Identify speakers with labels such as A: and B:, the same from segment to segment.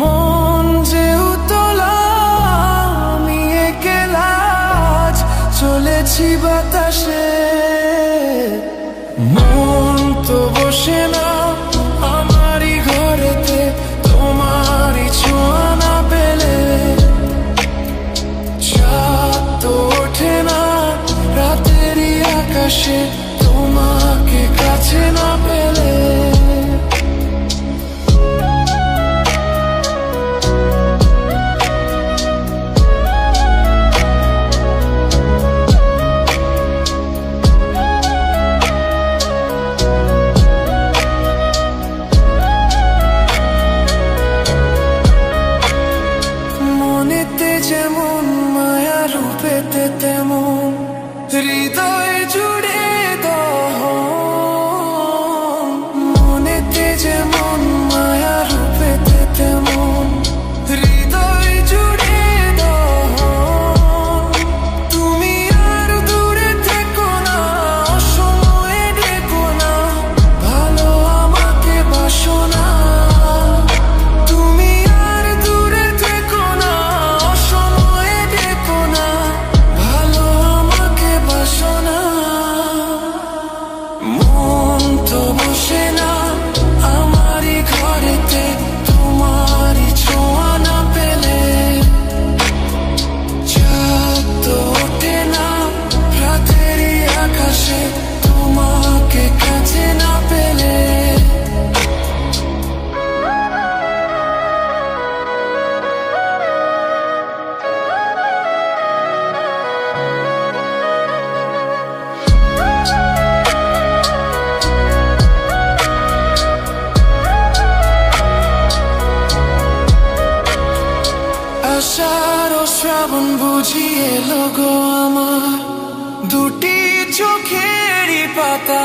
A: মন যে উতলা, আমি একেলাজ চলেছি বাতাসে। মন তো বসে না, আমারই ঘরেতে, তোমারই ছোঁয়া পেলে। চাঁদ তো ওঠে না, রাতেরই আকাশে 这么 তো বসে আষাঢ় শ্রাবণ বুঝিয়ে লগো আমার। দুটি চোখেরই পাতা।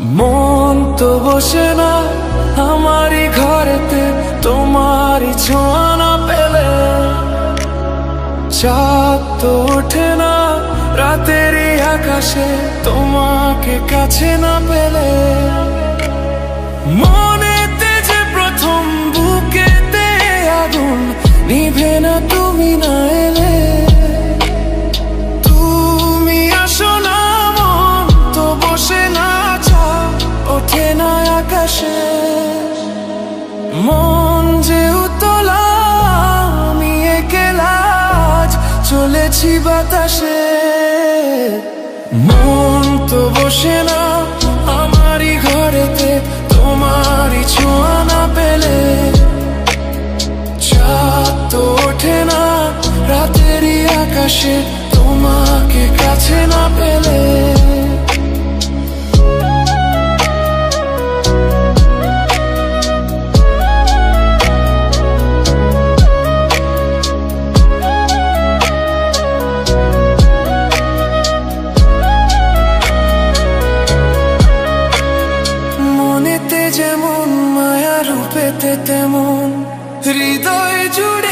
A: মন তো বসে না, আমারই ঘরেতে, তোমারই ছোঁয়া না পেলে। চাঁদ তো ওঠে না রাতের আকাশে, তোমাকে কাছে না পেলে। মনেতে মন যে উতলা আমি একলা আজ চলেছি বাতাসে। মন তো বসে না, আমারই ঘরেতে, তোমারই ছোঁয়া না পেলে। চাঁদ তো ওঠে না, রাতেরই আকাশে রূপেতে তেমন। হৃদয় জুড়ে